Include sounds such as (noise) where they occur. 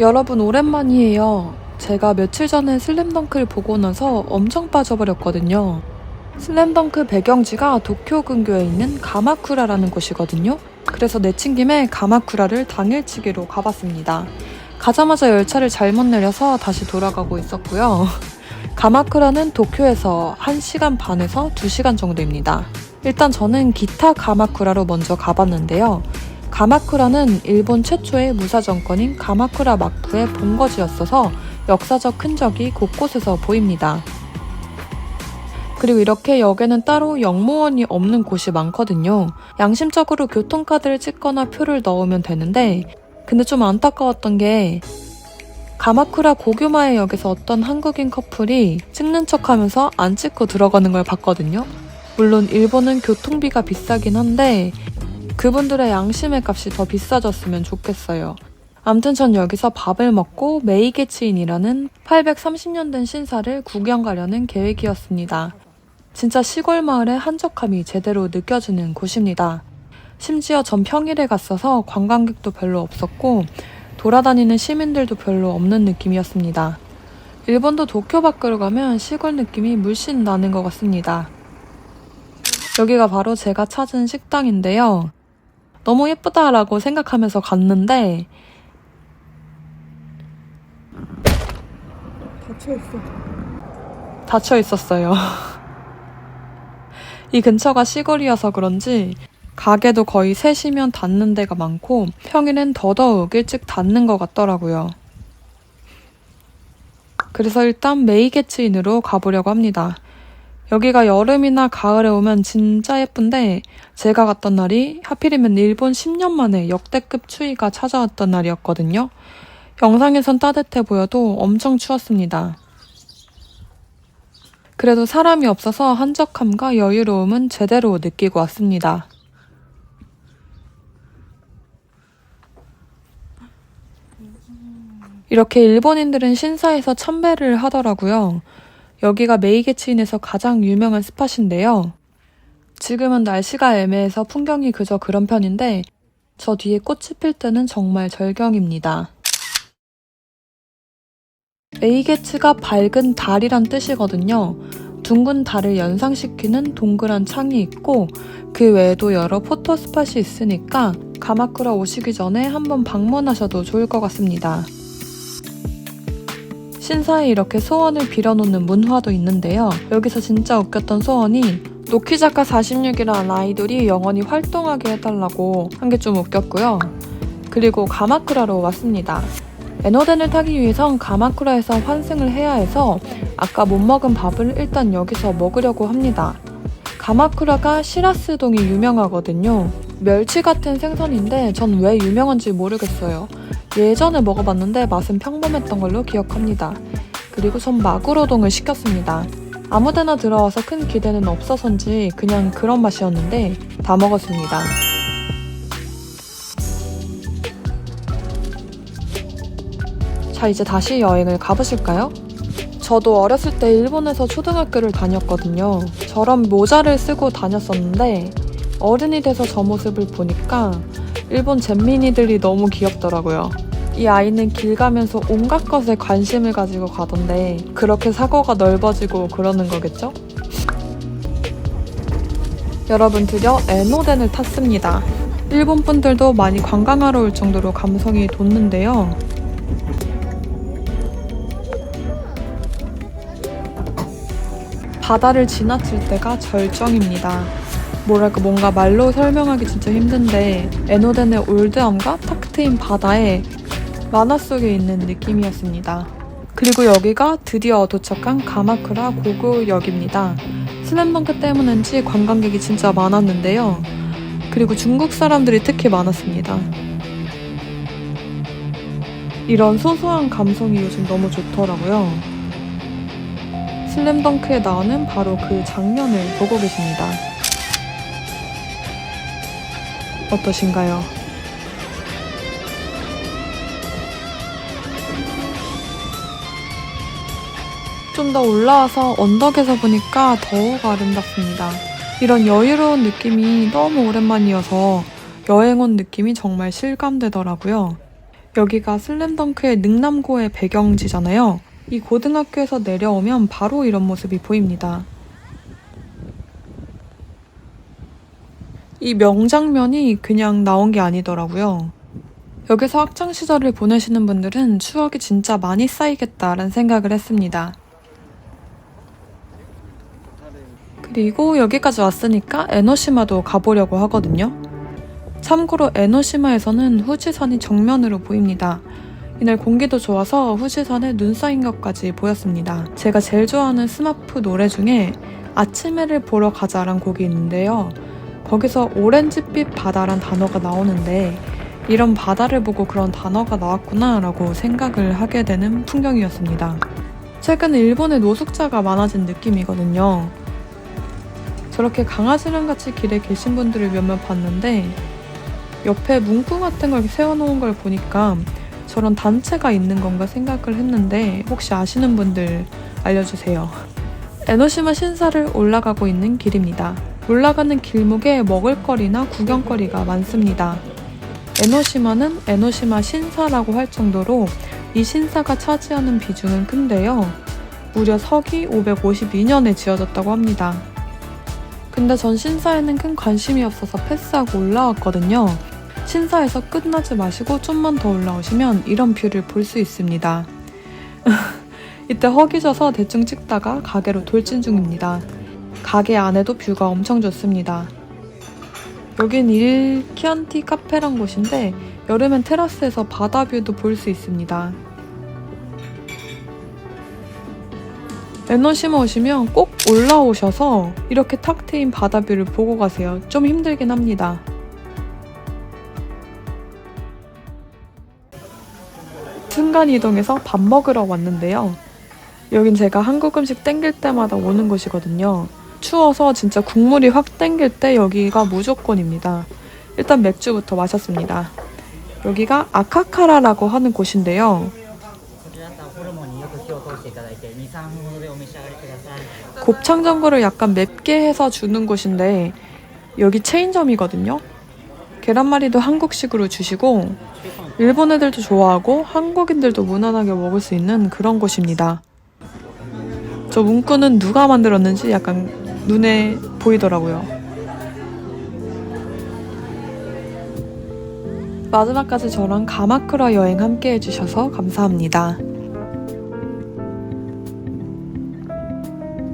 여러분 오랜만이에요. 제가 며칠 전에 슬램덩크를 보고 나서 엄청 빠져버렸거든요. 슬램덩크 배경지가 도쿄 근교에 있는 가마쿠라라는 곳이거든요. 그래서 내친 김에 가마쿠라를 당일치기로 가봤습니다. 가자마자 열차를 잘못 내려서 다시 돌아가고 있었고요. 가마쿠라는 도쿄에서 1시간 반에서 2시간 정도입니다. 일단 저는 기타 가마쿠라로 먼저 가봤는데요. 가마쿠라는 일본 최초의 무사 정권인 가마쿠라 막부의 본거지였어서 역사적 흔적이 곳곳에서 보입니다. 그리고 이렇게 역에는 따로 역무원이 없는 곳이 많거든요. 양심적으로 교통카드를 찍거나 표를 넣으면 되는데, 근데 좀 안타까웠던 게, 가마쿠라 고교마의 역에서 어떤 한국인 커플이 찍는 척 하면서 안 찍고 들어가는 걸 봤거든요. 물론 일본은 교통비가 비싸긴 한데, 그분들의 양심의 값이 더 비싸졌으면 좋겠어요. 암튼 전 여기서 밥을 먹고 메이게치인이라는 830년 된 신사를 구경 가려는 계획이었습니다. 진짜 시골 마을의 한적함이 제대로 느껴지는 곳입니다. 심지어 전 평일에 갔어서 관광객도 별로 없었고 돌아다니는 시민들도 별로 없는 느낌이었습니다. 일본도 도쿄 밖으로 가면 시골 느낌이 물씬 나는 것 같습니다. 여기가 바로 제가 찾은 식당인데요. 너무 예쁘다라고 생각하면서 갔는데 닫혀 있어. 닫혀 있었어요. (laughs) 이 근처가 시골이어서 그런지 가게도 거의 3시면 닫는 데가 많고 평일엔 더더욱 일찍 닫는 것 같더라고요. 그래서 일단 메이게츠인으로 가보려고 합니다. 여기가 여름이나 가을에 오면 진짜 예쁜데 제가 갔던 날이 하필이면 일본 10년 만에 역대급 추위가 찾아왔던 날이었거든요. 영상에선 따뜻해 보여도 엄청 추웠습니다. 그래도 사람이 없어서 한적함과 여유로움은 제대로 느끼고 왔습니다. 이렇게 일본인들은 신사에서 참배를 하더라고요. 여기가 메이게치인에서 가장 유명한 스팟인데요. 지금은 날씨가 애매해서 풍경이 그저 그런 편인데 저 뒤에 꽃이 필 때는 정말 절경입니다. 메이게츠가 밝은 달이란 뜻이거든요. 둥근 달을 연상시키는 동그란 창이 있고 그 외에도 여러 포토 스팟이 있으니까 가마쿠라 오시기 전에 한번 방문하셔도 좋을 것 같습니다. 신사에 이렇게 소원을 빌어놓는 문화도 있는데요. 여기서 진짜 웃겼던 소원이 노키자카 46이라는 아이돌이 영원히 활동하게 해달라고 한 게 좀 웃겼고요. 그리고 가마쿠라로 왔습니다. 에너덴을 타기 위해선 가마쿠라에서 환승을 해야 해서 아까 못 먹은 밥을 일단 여기서 먹으려고 합니다. 가마쿠라가 시라스동이 유명하거든요. 멸치 같은 생선인데 전 왜 유명한지 모르겠어요. 예전에 먹어봤는데 맛은 평범했던 걸로 기억합니다. 그리고 전 마구로동을 시켰습니다. 아무데나 들어와서 큰 기대는 없어서인지 그냥 그런 맛이었는데 다 먹었습니다. 자, 이제 다시 여행을 가보실까요? 저도 어렸을 때 일본에서 초등학교를 다녔거든요. 저런 모자를 쓰고 다녔었는데 어른이 돼서 저 모습을 보니까 일본 잼민이들이 너무 귀엽더라고요. 이 아이는 길 가면서 온갖 것에 관심을 가지고 가던데 그렇게 사고가 넓어지고 그러는 거겠죠? 여러분 드디어 에노덴을 탔습니다. 일본 분들도 많이 관광하러 올 정도로 감성이 돋는데요. 바다를 지나칠 때가 절정입니다. 뭐랄까 뭔가 말로 설명하기 진짜 힘든데 에노덴의 올드함과 탁 트인 바다에 만화 속에 있는 느낌이었습니다. 그리고 여기가 드디어 도착한 가마쿠라 고구역입니다. 슬램덩크 때문인지 관광객이 진짜 많았는데요. 그리고 중국 사람들이 특히 많았습니다. 이런 소소한 감성이 요즘 너무 좋더라고요. 슬램덩크에 나오는 바로 그 장면을 보고 계십니다. 어떠신가요? 좀 더 올라와서 언덕에서 보니까 더욱 아름답습니다. 이런 여유로운 느낌이 너무 오랜만이어서 여행 온 느낌이 정말 실감되더라고요. 여기가 슬램덩크의 능남고의 배경지잖아요. 이 고등학교에서 내려오면 바로 이런 모습이 보입니다. 이 명장면이 그냥 나온 게 아니더라고요. 여기서 학창 시절을 보내시는 분들은 추억이 진짜 많이 쌓이겠다라는 생각을 했습니다. 그리고 여기까지 왔으니까 에노시마도 가보려고 하거든요. 참고로 에노시마에서는 후지산이 정면으로 보입니다. 이날 공기도 좋아서 후지산에 눈 쌓인 것까지 보였습니다. 제가 제일 좋아하는 스마프 노래 중에 아침해를 보러 가자란 곡이 있는데요. 거기서 오렌지빛 바다란 단어가 나오는데 이런 바다를 보고 그런 단어가 나왔구나 라고 생각을 하게 되는 풍경이었습니다. 최근 일본에 노숙자가 많아진 느낌이거든요. 저렇게 강아지랑 같이 길에 계신 분들을 몇몇 봤는데 옆에 문구 같은 걸 세워놓은 걸 보니까 저런 단체가 있는 건가 생각을 했는데 혹시 아시는 분들 알려주세요. 에노시마 신사를 올라가고 있는 길입니다. 올라가는 길목에 먹을거리나 구경거리가 많습니다. 에노시마는 에노시마 신사라고 할 정도로 이 신사가 차지하는 비중은 큰데요. 무려 서기 552년에 지어졌다고 합니다. 근데 전 신사에는 큰 관심이 없어서 패스하고 올라왔거든요. 신사에서 끝나지 마시고 좀만 더 올라오시면 이런 뷰를 볼 수 있습니다. (laughs) 이때 허기져서 대충 찍다가 가게로 돌진 중입니다. 가게 안에도 뷰가 엄청 좋습니다. 여긴 일키안티 카페란 곳인데 여름엔 테라스에서 바다 뷰도 볼 수 있습니다. 에노시마 오시면 꼭 올라오셔서 이렇게 탁 트인 바다 뷰를 보고 가세요. 좀 힘들긴 합니다. 순간 이동해서 밥 먹으러 왔는데요. 여긴 제가 한국 음식 땡길 때마다 오는 곳이거든요. 추워서 진짜 국물이 확 땡길 때 여기가 무조건입니다. 일단 맥주부터 마셨습니다. 여기가 아카카라라고 하는 곳인데요. 곱창 전골을 약간 맵게 해서 주는 곳인데 여기 체인점이거든요. 계란말이도 한국식으로 주시고 일본 애들도 좋아하고 한국인들도 무난하게 먹을 수 있는 그런 곳입니다. 저 문구는 누가 만들었는지 약간 눈에 보이더라고요. 마지막까지 저랑 가마쿠라 여행 함께 해주셔서 감사합니다.